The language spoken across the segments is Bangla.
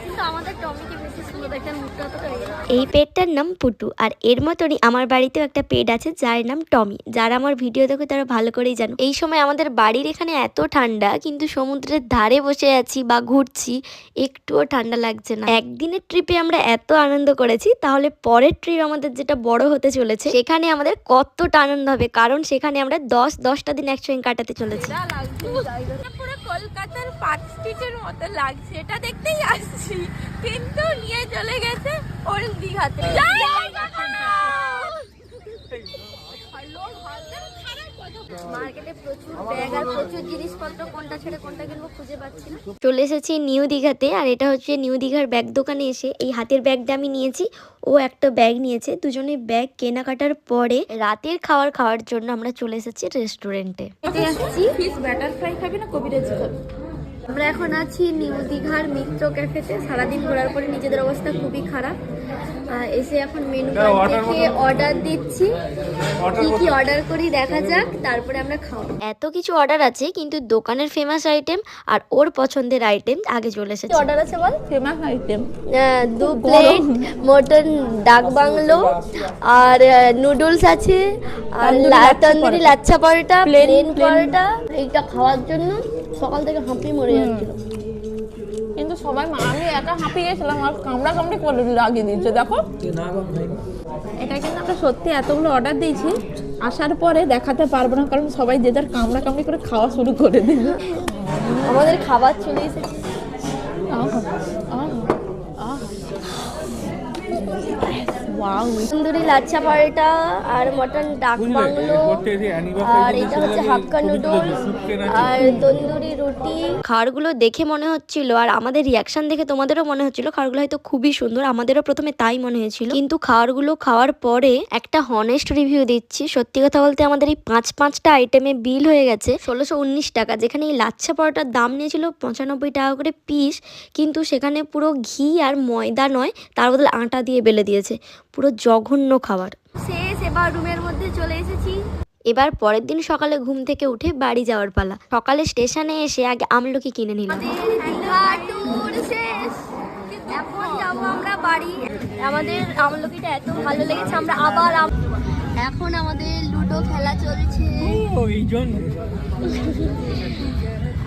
কিন্তু আমাদের টমিকে এই পেটটার নাম পুটু, আর এর মতনই আমার বাড়িতেও একটা পেট আছে যার নাম টমি, যারা আমার ভিডিও দেখো তারা ভালো করেই জানো। এই সময় আমাদের বাড়ির এখানে এত ঠান্ডা, কিন্তু সমুদ্রের ধারে বসে আছি বা ঘুরছি, একটুও ঠান্ডা লাগছে না। একদিনের ট্রিপে আমরা এত আনন্দ করেছি, তাহলে পরের ট্রিপ আমাদের যেটা বড় হতে চলেছে, সেখানে আমাদের কতটা আনন্দ হবে, কারণ সেখানে আমরা দশ, দশটা দিন একসঙ্গে কাটাতে চলেছি। কলকাতার পার্ক স্ট্রিটের মতো লাগছে, এটা দেখতেই আসছি। কিন্তু নিয়ে চলে গেছে ওল্ড দীঘাতে। মার্কেটে প্রচুর ব্যাগ আর প্রচুর জিনিসপত্র কোনটা ছেড়ে কোনটা কিনবো খুঁজে পাচ্ছি না। চলে এসেছি নিউ দীঘাতে আর এটা হচ্ছে নিউ দীঘার ব্যাগ দোকানে এসে। এই হাতের ব্যাগটা আমি নিয়েছি ও একটা ব্যাগ নিয়েছে। দুজনে ব্যাগ কেনাকাটার পরে রাতের খাবার খাওয়ার জন্য আমরা চলে এসেছি রেস্টুরেন্টে আসছি ফিশ ব্যাটার ফ্রাই খাবি না কবিরাজ খাবি? আমরা এখন আছি নিউ দীঘার মিত্র ক্যাফেতে। সারাদিন ঘোরার পরে নিজেদের অবস্থা খুবই খারাপ। এসে এখন মেনু দেখে অর্ডার দিচ্ছি। কি কি অর্ডার করি দেখা যাক তারপরে আমরা খাওয়াবো এত কিছু অর্ডার আছে কিন্তু দোকানের ফেমাস আইটেম আর ওর পছন্দের আইটেম আগে চলে এসেছে। অর্ডার আছে বল? ফেমাস আইটেম দু প্লেট মটন ডাক বাংলো আর নুডলস আছে আর তন্দুরি। লাচ্ছা পরোটা। প্লেন পরোটা এইটা খাওয়ার জন্য সকাল থেকে হাঁপিয়ে মরে যাচ্ছিল। কিন্তু সবাই আমি একা হাঁপিয়ে গেছিলাম আর কামড়া কামড়ি করে লাগিয়ে দিচ্ছে দেখো। এটা কিন্তু আমরা সত্যি এতগুলো অর্ডার দিয়েছি। আসার পরে দেখাতে পারব না কারণ সবাই যে যার কামড়া কামড়ি করে খাওয়া শুরু করে দিল আমাদের খাবার চলে এসেছে। তন্দুরি লাচ্ছা পরোটা আর মটন ডাক বাংলো আর এটা হচ্ছে হাক্কা নুডল আর তন্দুরি রুটি। খাবারগুলো দেখে মনে হচ্ছিল আর আমাদের রিয়াকশন দেখে তোমাদেরও মনে হচ্ছিল খাবারগুলো হয়তো খুবই সুন্দর আমাদেরও প্রথমে তাই মনে হয়েছিল। কিন্তু খাবারগুলো খাওয়ার পরে একটা হনেস্ট রিভিউ দিচ্ছি সত্যি কথা বলতে আমাদের এই পাঁচ পাঁচটা আইটেমে বিল হয়ে গেছে ষোলোশো উনিশ টাকা যেখানে এই লাচ্ছা পরোটার দাম নিয়েছিল পঁচানব্বই টাকা করে পিস কিন্তু সেখানে পুরো ঘি আর ময়দা নয় তার বদলে আটা দিয়ে বেলে দিয়েছে। পুরো জঘন্য খাবার। শেষ এবার রুমের মধ্যে চলে এসেছি। এবার পরের দিন সকালে ঘুম থেকে উঠে বাড়ি যাওয়ার পালা। সকালে স্টেশনে এসে আগে আমলকি কিনে নিলাম। এখন যাব আমরা বাড়ি। আমাদের আমলকিটা এত ভালো লেগেছে আমরা আবার এখন আমাদের লুডো খেলা চলছে।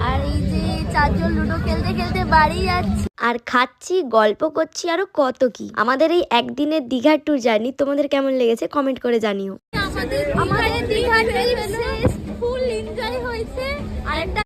আর এই যে চারজন লুডো খেলতে খেলতে বাড়ি যাচ্ছে। আর খাচ্ছি গল্প করছি আরও কত কি। আমাদের এই একদিনের দীঘার ট্যুর জার্নি তোমাদের কেমন লেগেছে কমেন্ট করে জানিও। আমাদের দীঘার দীঘা ট্রিপ শেষ ফুল এনজয় হয়েছে। আর একটা